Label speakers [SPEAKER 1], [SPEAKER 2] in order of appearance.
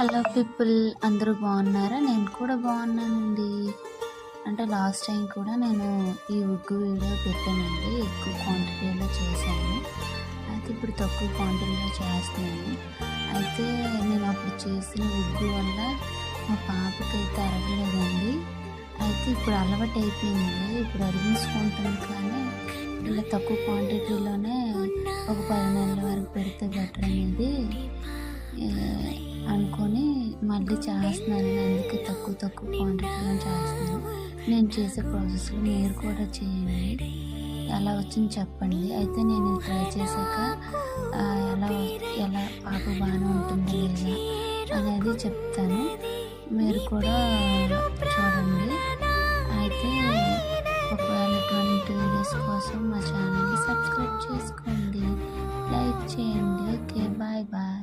[SPEAKER 1] Hello people అందరూ బాగున్నారా? నేను కూడా బాగున్నానండి. అంటే లాస్ట్ టైం కూడా నేను ఈ ఉగ్గు వీడియో పెట్టానండి. ఎక్కువ క్వాంటిటీలో చేశాను. అయితే ఇప్పుడు తక్కువ క్వాంటిటీలో చేస్తున్నాను. అయితే నేను అప్పుడు చేసిన ఉగ్గు వల్ల మా పాపకి అయితే అరగలేదండి. అయితే ఇప్పుడు అలవాటు అయిపోయింది ఇప్పుడు అరిగించుకుంటుంది కానీ ఇలా తక్కువ క్వాంటిటీలోనే ఒక పది నెలల వరకు పెడితే బెటర్ అనేది అనుకొని మళ్ళీ చేస్తున్నాను. అందుకే తక్కువ తక్కువ క్వాంటిటీలో చేస్తున్నాను. నేను చేసే ప్రాసెస్లో మీరు కూడా చేయండి. ఎలా వచ్చింది చెప్పండి. అయితే నేను ట్రై చేశాక ఎలా ఎలా పాప బాగానే ఉంటుంది లేదా అనేది చెప్తాను. మీరు కూడా చూడండి. అయితే ఒకవేళ ఇటువంటి వీడియోస్ కోసం మా ఛానల్ని సబ్స్క్రైబ్ చేసుకోండి. లైక్ చేయండి. Okay bye bye